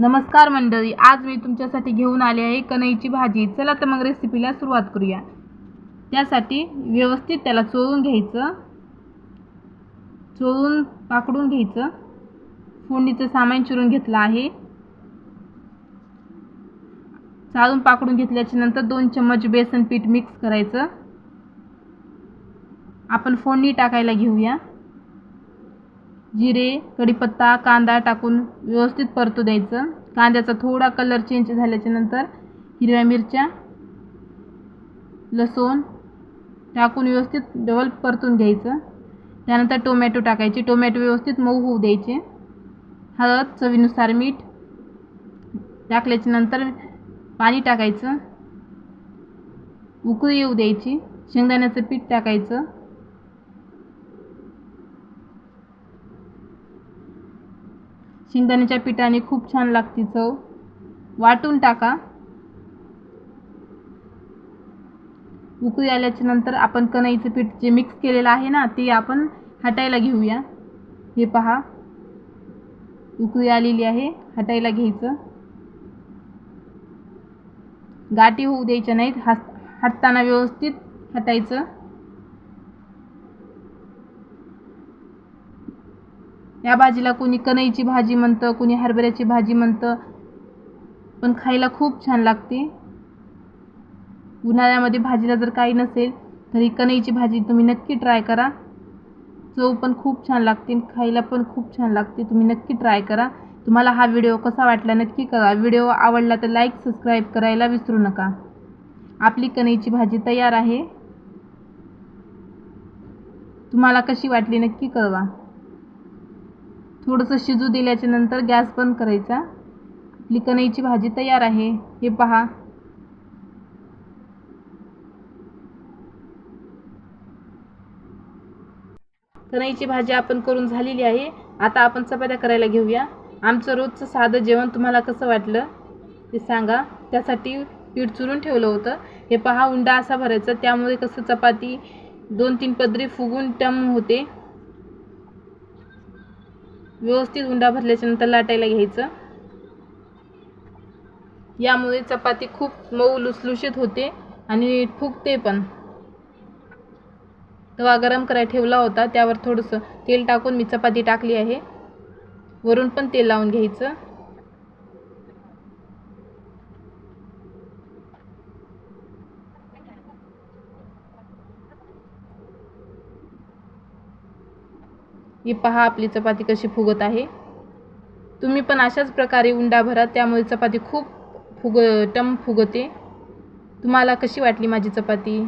नमस्कार मंडळी आज मी तुमच्यासाठी घेऊन आले आहे कणईची भाजी. चला तर मग रेसिपीला सुरुवात करूया. त्यासाठी व्यवस्थित त्याला चोळून घ्यायचं. चोळून पाकडून घ्यायचं. फोडणीचं सामान चिरून घेतलं आहे. चाळून पाकडून घेतल्याच्या नंतर दोन चम्मच बेसन पीठ मिक्स करायचं. आपण फोडणी टाकायला घेऊया. जिरे कढीपत्ता कांदा टाकून व्यवस्थित परतू द्यायचं. कांद्याचा थोडा कलर चेंज झाल्याच्यानंतर हिरव्या मिरच्या लसूण टाकून व्यवस्थित डबल परतून घ्यायचं. त्यानंतर टोमॅटो टाकायचे. टोमॅटो व्यवस्थित मऊ होऊ द्यायचे. हळद चवीनुसार मीठ टाकल्याच्या नंतर पाणी टाकायचं. उकळी येऊ द्यायची. शेंगदाण्याचं पीठ टाकायचं. शेंगदाण्याच्या पिठाने खूप छान लागते चव. वाटून टाका. उकळी आल्याच्यानंतर आपण कणईचं पीठ जे मिक्स केलेलं आहे ना ते आपण हटायला घेऊया. हे पहा. उकळी आलेली आहे हटायला घ्यायचं. गाठी होऊ द्यायच्या नाहीत हात हटताना व्यवस्थित हटायचं. या भाजीला कोणी कणईची भाजी म्हणतं कोणी हरभऱ्याची भाजी म्हणतं. पण खायला खूप छान लागते. उन्हाळ्यामध्ये भाजीला जर काही नसेल तरी कणईची भाजी तुम्ही नक्की ट्राय करा. चव पण खूप छान लागते खायला पण खूप छान लागते. तुम्ही नक्की ट्राय करा. तुम्हाला हा व्हिडिओ कसा वाटला नक्की करा व्हिडिओ आवडला तर लाईक सबस्क्राईब करायला विसरू नका. आपली कणईची भाजी तयार आहे. तुम्हाला कशी वाटली नक्की कळवा. थोडंसं शिजू दिल्याच्या नंतर गॅस बंद करायचा. आपली कणईची भाजी तयार आहे. हे पहा. कणईची भाजी आपण करून झालेली आहे. आता आपण चपात्या करायला घेऊया. आमचं रोजचं साधं जेवण तुम्हाला कसं वाटलं ते सांगा. त्यासाठी पीठ चुरून ठेवलं होतं. हे पहा उंडा असा भरायचा. त्यामुळे कसं चपाती दोन तीन पदरी फुगून टम होते. व्यवस्थित उंडा भरल्याच्या नंतर लाटायला घ्यायचं. यामुळे चपाती खूप मऊ लुसलुशीत होते आणि फुगते पण. तवा गरम करायला ठेवला होता त्यावर थोडंसं तेल टाकून मी चपाती टाकली आहे. वरून पण तेल लावून घ्यायचं. ही पहा आपली चपाती कशी फुगत आहे. तुम्ही पण अशाच प्रकारे उंडा भरा त्यामुळे चपाती खूप फुग टम फुगते. तुम्हाला कशी वाटली माझी चपाती?